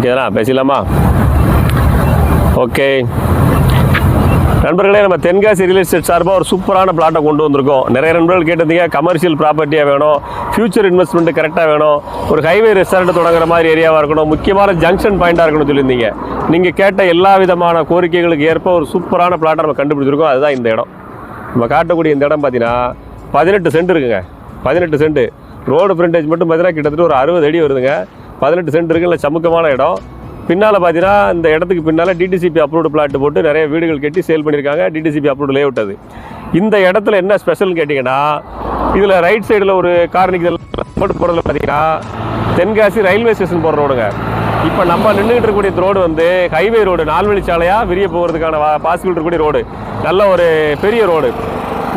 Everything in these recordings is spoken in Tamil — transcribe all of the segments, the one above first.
ஓகேங்களா பேசிடலாமா? ஓகே நண்பர்களே நம்ம தென்காசி ரியல் எஸ்டேட் சார்பாக ஒரு சூப்பரான பிளாட்டை கொண்டு வந்திருக்கோம். நிறைய நண்பர்கள் கேட்டிருந்தீங்க கமர்ஷியல் ப்ராப்பர்ட்டியாக வேணும் ஃபியூச்சர் இன்வெஸ்ட்மெண்ட் கரெக்டாக வேணும் ஒரு ஹைவே ரெஸ்டாரண்ட் தொடங்குற மாதிரி ஏரியாவாக இருக்கணும் முக்கியமான ஜங்ஷன் பாயிண்டாக இருக்கணும்னு சொல்லியிருந்தீங்க. நீங்கள் கேட்ட எல்லா விதமான கோரிக்கைகளுக்கு ஏற்ப ஒரு சூப்பரான பிளாட்டை நம்ம கண்டுபிடிச்சிருக்கோம். அதுதான் இந்த இடம். நம்ம காட்டக்கூடிய இந்த இடம் பார்த்தீங்கன்னா பதினெட்டு சென்ட் இருக்குங்க. பதினெட்டு சென்ட் ரோடு ஃப்ரண்டேஜ் மட்டும் பார்த்தீங்கன்னா கிட்டத்தட்ட ஒரு அறுபது அடி வருதுங்க. பதினெட்டு சென்ட் இருக்குல்ல சமுக்கமான இடம். பின்னால் பார்த்தீங்கன்னா இந்த இடத்துக்கு பின்னால் டிடிசிபி அப்ரூவ்டு பிளாட் போட்டு நிறைய வீடுகள் கட்டி சேல் பண்ணியிருக்காங்க. டிடிசிபி அப்ரூவ்டு லே அது. இந்த இடத்துல என்ன ஸ்பெஷல்னு கேட்டிங்கன்னா இதில் ரைட் சைடில் ஒரு காரணிக்கு போட்டு போகிறதுல பார்த்தீங்கன்னா தென்காசி ரயில்வே ஸ்டேஷன் போகிற ரோடுங்க இப்போ நம்ம நின்றுக்கிட்டு இருக்கக்கூடிய ரோடு வந்து ஹைவே ரோடு நால்வழி சாலையாக விரிய போகிறதுக்கான பாசிபிள் இருக்கக்கூடிய ரோடு நல்ல ஒரு பெரிய ரோடு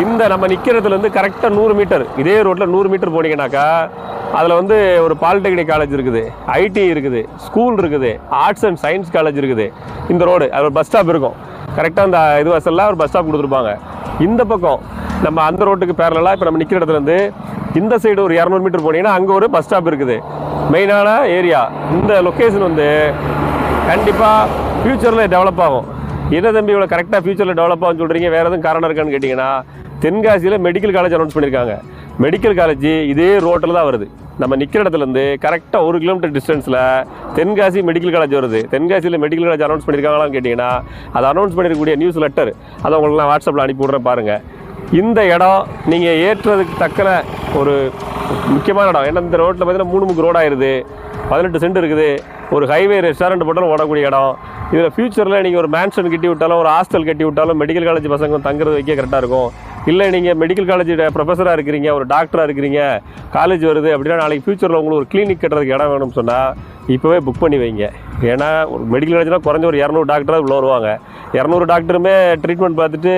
இந்த நம்ம நிற்கிறதுலேருந்து கரெக்டாக நூறு மீட்டர் இதே ரோட்டில் நூறு மீட்டர் போனீங்கன்னாக்கா அதில் வந்து ஒரு பாலிடெக்னிக் காலேஜ் இருக்குது. ஐடி இருக்குது. ஸ்கூல் இருக்குது. ஆர்ட்ஸ் அண்ட் சயின்ஸ் காலேஜ் இருக்குது. இந்த ரோடு அது ஒரு பஸ் ஸ்டாப் இருக்கும். கரெக்டாக அந்த இது வசல்லாம் ஒரு பஸ் ஸ்டாப் கொடுத்துருப்பாங்க. இந்த பக்கம் நம்ம அந்த ரோட்டுக்கு பேரலாக இப்போ நம்ம நிற்கிற இடத்துலேருந்து இந்த சைடு ஒரு இரநூறு மீட்டர் போனீங்கன்னா அங்கே ஒரு பஸ் ஸ்டாப் இருக்குது. மெயினான ஏரியா இந்த லொக்கேஷன் வந்து கண்டிப்பாக ஃப்யூச்சரில் டெவலப் ஆகும். என்ன தம்பி இவ்வளோ கரெக்டாக ஃப்யூச்சரில் டெவலப் ஆகும் சொல்கிறீங்க வேறு எதுவும் காரணம் இருக்கான்னு கேட்டிங்கன்னா தென்காசியில் மெடிக்கல் காலேஜ் அனௌன்ஸ் பண்ணியிருக்காங்க. மெடிக்கல் காலேஜ் இதே ரோட்டில் தான் வருது. நம்ம நிற்கிற இடத்துலேருந்து கரெக்டாக ஒரு கிலோமீட்டர் டிஸ்டன்ஸில் தென்காசி மெடிக்கல் காலேஜ் வருது. தென்காசியில் மெடிக்கல் காலேஜ் அனௌன்ஸ் பண்ணியிருக்காங்களான்னு கேட்டிங்கன்னா அதை அனௌன்ஸ் பண்ணியிருக்கக்கூடிய நியூஸ் லெட்டர் அதை உங்களுக்கு நான் வாட்ஸ்அப்பில் அனுப்பி விட்றேன் பாருங்கள் இந்த இடம் நீங்கள் ஏற்றுறதுக்கு தக்கன ஒரு முக்கியமான இடம். ஏன்னா இந்த ரோட்டில் பார்த்தீங்கன்னா மூணு முக்கு ரோடாயிருது பதினெட்டு சென்ட் இருக்குது. ஒரு ஹைவே ரெஸ்டாரண்ட் போட்டாலும் ஓடக்கூடிய இடம். இதில் ஃப்யூச்சரில் நீங்கள் ஒரு மேன்ஷன் கட்டி விட்டாலும் ஒரு ஹாஸ்டல் கட்டி விட்டாலும் மெடிக்கல் காலேஜ் பசங்க தங்குறது வைக்க கரெக்டாக இருக்கும். இல்லை நீங்கள் மெடிக்கல் காலேஜ் ப்ரொஃபஸராக இருக்கிறீங்க ஒரு டாக்டராக இருக்கிறீங்க காலேஜ் வருது அப்படின்னா நாளைக்கு ஃப்யூச்சரில் உங்களுக்கு ஒரு கிளினிக் கட்டுறதுக்கு இடம் வேணும்னு சொன்னால் இப்போவே புக் பண்ணி வைங்க. ஏன்னா ஒரு மெடிக்கல் காலேஜ்னால் குறைஞ்ச ஒரு இரநூறு டாக்டராக உள்ள வருவாங்க. இரநூறு டாக்டருமே ட்ரீட்மெண்ட் பார்த்துட்டு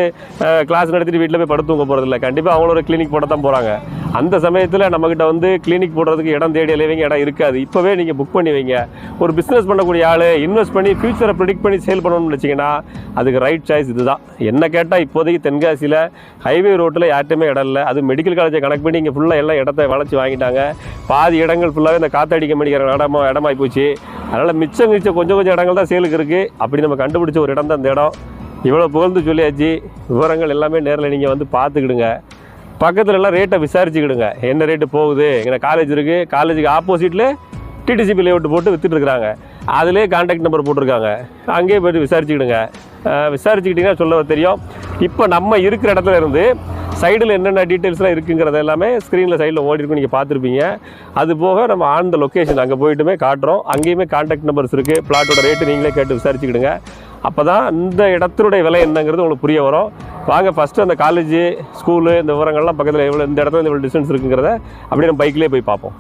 கிளாஸ் நடத்திட்டு வீட்டில் போய் படுத்து தூங்க போகிறதில்ல கண்டிப்பாக அவங்களும் ஒரு கிளினிக் போட தான் போகிறாங்க அந்த சமயத்தில் நம்மக்கிட்ட வந்து கிளினிக் போடுறதுக்கு இடம் தேடி அலைவீங்க இடம் இருக்காது. இப்போவே நீங்கள் புக் பண்ணி வைங்க ஒரு பிஸ்னஸ் பண்ணக்கூடிய ஆள் இன்வெஸ்ட் பண்ணி ஃபியூச்சரை ப்ரிடிக்ட் பண்ணி சேல் பண்ணணும்னு வச்சிங்கன்னா அதுக்கு ரைட் சாய்ஸ் இதுதான். என்ன கேட்டால் இப்போதைக்கு தென்காசியில் ஹைவே ரோட்டில் யார்ட்டுமே இடம் இல்லை. அது மெடிக்கல் காலேஜை கனெக்ட் பண்ணி இங்கே ஃபுல்லாக எல்லாம் இடத்த வளைச்சி வாங்கிட்டாங்க. பாதி இடங்கள் ஃபுல்லாகவே இந்த காத்தடிக்க மடிக்கிற இடமா இடமாகி போச்சு. அதனால் மிச்சம் மிச்சம் கொஞ்சம் கொஞ்சம் இடங்கள் தான் சேலுக்கு இருக்குது அப்படி நம்ம கண்டுபிடிச்ச ஒரு இடம் தான் இந்த இடம். இவ்வளோ புகழ்ந்து சொல்லியாச்சு. விவரங்கள் எல்லாமே நேரில் நீங்கள் வந்து பார்த்துக்கிடுங்க. பக்கத்துலலாம் ரேட்டை விசாரிச்சுக்கிடுங்க. என்ன ரேட்டு போகுது? எங்கள் காலேஜ் இருக்குது காலேஜுக்கு ஆப்போசிட்டில் டிடிசிபி லேஅவுட் போட்டு வித்துட்டு இருக்காங்க அதிலே கான்டாக்ட் நம்பர் போட்டிருக்காங்க. அங்கேயே போய்ட்டு விசாரிச்சுக்கிடுங்க. அஹ் விசாரிச்சுக்கிட்டிங்கன்னா சொல்ல தெரியும். இப்போ நம்ம இருக்கிற இடத்துல இருந்து சைடில் என்னென்ன டீட்டெயில்ஸ்லாம் இருக்குங்கிறது எல்லாமே ஸ்க்ரீனில் சைடில் ஓடிருக்கும் நீங்கள் பார்த்துருப்பீங்க. அது போக நம்ம ஆன் த லொக்கேஷன் அங்கே போயிட்டுமே காட்டுறோம். அங்கேயுமே கான்டாக்ட் நம்பர்ஸ் இருக்குது பிளாட்டோட ரேட்டு நீங்களே கேட்டு விசாரிச்சுக்கிடுங்க. அப்போ தான் இந்த இடத்தினுடைய விலை என்னங்கிறது உங்களுக்கு புரிய வரும். வாங்க ஃபஸ்ட்டு அந்த காலேஜ் ஸ்கூலு இந்த விவரங்கள்லாம் பக்கத்தில் எவ்வளோ இந்த இடத்துல எவ்வளோ டிஸ்டன்ஸ் இருக்குங்கிறத அப்படியே நம்ம பைக்லேயே போய் பார்ப்போம்.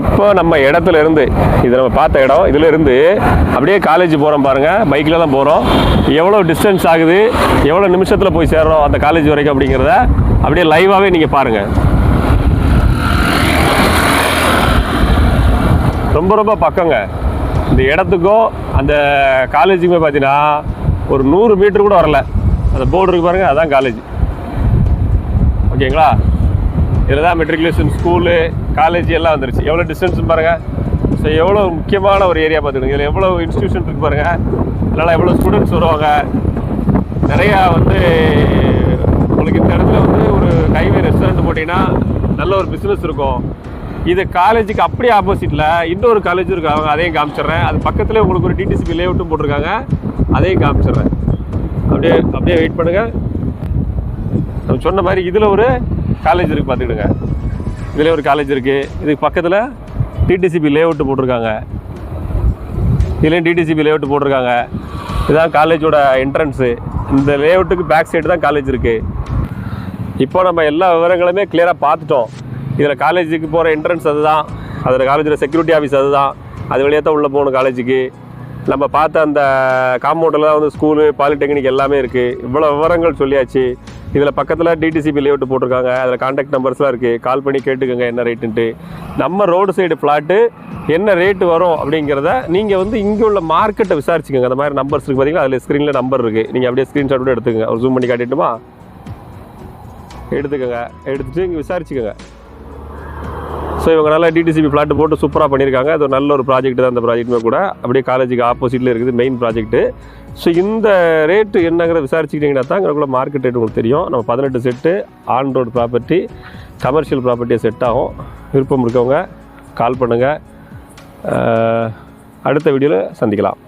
இப்போ நம்ம இடத்துல இருந்து இது நம்ம பார்த்த இடம் இதில் இருந்து அப்படியே காலேஜ் போகிறோம் பாருங்கள் பைக்கில் தான் போகிறோம் எவ்வளோ டிஸ்டன்ஸ் ஆகுது எவ்வளோ நிமிஷத்தில் போய் சேர்றோம் அந்த காலேஜ் வரைக்கும் அப்படிங்கிறத அப்படியே லைவாகவே நீங்கள் பாருங்கள் ரொம்ப ரொம்ப பக்கங்க. இந்த இடத்துக்கும் அந்த காலேஜுக்குமே பார்த்தீங்கன்னா ஒரு நூறு மீட்டர் கூட வரல. அந்த போர்டு இருக்கு பாருங்க அதான் காலேஜ் ஓகேங்களா? இதில் தான் மெட்ரிகுலேஷன் ஸ்கூலு காலேஜ் எல்லாம் வந்துருச்சு. எவ்வளோ டிஸ்டன்ஸ் பாருங்க. ஸோ எவ்வளோ முக்கியமான ஒரு ஏரியா பார்த்துக்கோங்க இதில் எவ்வளோ இன்ஸ்டியூஷன் இருக்கு பாருங்க. அதனால் எவ்வளோ ஸ்டூடெண்ட்ஸ் வருவாங்க. நிறையா வந்து உங்களுக்கு இந்த இடத்துல வந்து ஒரு ஹைவே ரெஸ்டாரண்ட் போட்டிங்கன்னா நல்ல ஒரு பிஸ்னஸ் இருக்கும். இது காலேஜுக்கு அப்படியே ஆப்போசிட்டில் இன்னொரு காலேஜ் இருக்கு அவங்க அதையும் காமிச்சிடுறேன். அது பக்கத்துலேயே உங்களுக்கு ஒரு டிடிசிபி லேஅவுட்டும் போட்டிருக்காங்க. அதையும் காமிச்சிடுறேன். அப்படியே அப்படியே வெயிட் பண்ணுங்கள் நம்ம சொன்ன மாதிரி இதில் ஒரு காலேஜ் இருக்குது பார்த்துக்கிடுங்க. இதில் ஒரு காலேஜ் இருக்குது இதுக்கு பக்கத்தில் டிடிசிபி லேஅவுட் போட்டிருக்காங்க. இதுலேயும் டிடிசிபி லேஅவுட் போட்டிருக்காங்க. இதுதான் காலேஜோட என்ட்ரன்ஸு இந்த லேஅவுட்டுக்கு பேக் சைடு தான் காலேஜ் இருக்குது இப்போ நம்ம எல்லா விவரங்களுமே கிளியராக பார்த்துட்டோம். இதில் காலேஜுக்கு போகிற என்ட்ரன்ஸ் அதுதான். அதில் காலேஜில் செக்யூரிட்டி ஆஃபீஸ் அதுதான். அது வழியாக தான் உள்ளே போகணும் காலேஜுக்கு நம்ம பார்த்த அந்த காம்பவுண்டில் தான் வந்து ஸ்கூலு பாலிடெக்னிக் எல்லாமே இருக்குது இவ்வளோ விவரங்கள் சொல்லியாச்சு. இதில் பக்கத்தில் டிடிசிபி லேஅவுட் போட்டிருக்காங்க. அதில் காண்டாக்ட் நம்பர்ஸ்லாம் இருக்குது கால் பண்ணி கேட்டுக்கோங்க என்ன ரேட்டுன்ட்டு நம்ம ரோடு சைடு ஃப்ளாட்டு என்ன ரேட்டு வரும் அப்படிங்கிறத நீங்கள் வந்து இங்கே உள்ள மார்க்கெட்டை விசாரிச்சுக்கோங்க. அந்த மாதிரி நம்பர்ஸ் இருக்குது பார்த்தீங்களா அதில் ஸ்க்ரீனில் நம்பர் இருக்குது நீங்கள் அப்படியே ஸ்க்ரீன்ஷாட் கூட எடுத்துக்கோங்க. ஒரு ஜூம் பண்ணி காட்டிட்டுமா? எடுத்துக்கோங்க. எடுத்துகிட்டு இங்கே விசாரிச்சுக்கோங்க. ஸோ ஸோ டிடிசிபி ஃப்ளாட் போட்டு சூப்பராக பண்ணியிருக்காங்க. அது நல்ல ஒரு ப்ராஜெக்ட் தான் அந்த ப்ராஜெக்ட்டுமே கூட. அப்படியே காலேஜுக்கு ஆப்போசிட்டில் இருக்குது மெயின் ப்ராஜெக்ட்டு ஸோ இந்த ரேட்டு என்னங்கிற விசாரிச்சுக்கிட்டிங்கன்னா தான் இங்கக்குள்ள மார்க்கெட் ரேட் உங்களுக்கு தெரியும். நம்ம பதினெட்டு set on road property commercial ப்ராப்பர்ட்டியை செட் ஆகும். விருப்பம் இருக்கவங்க கால் பண்ணுங்கள் அடுத்த வீடியோவில் சந்திக்கலாம்.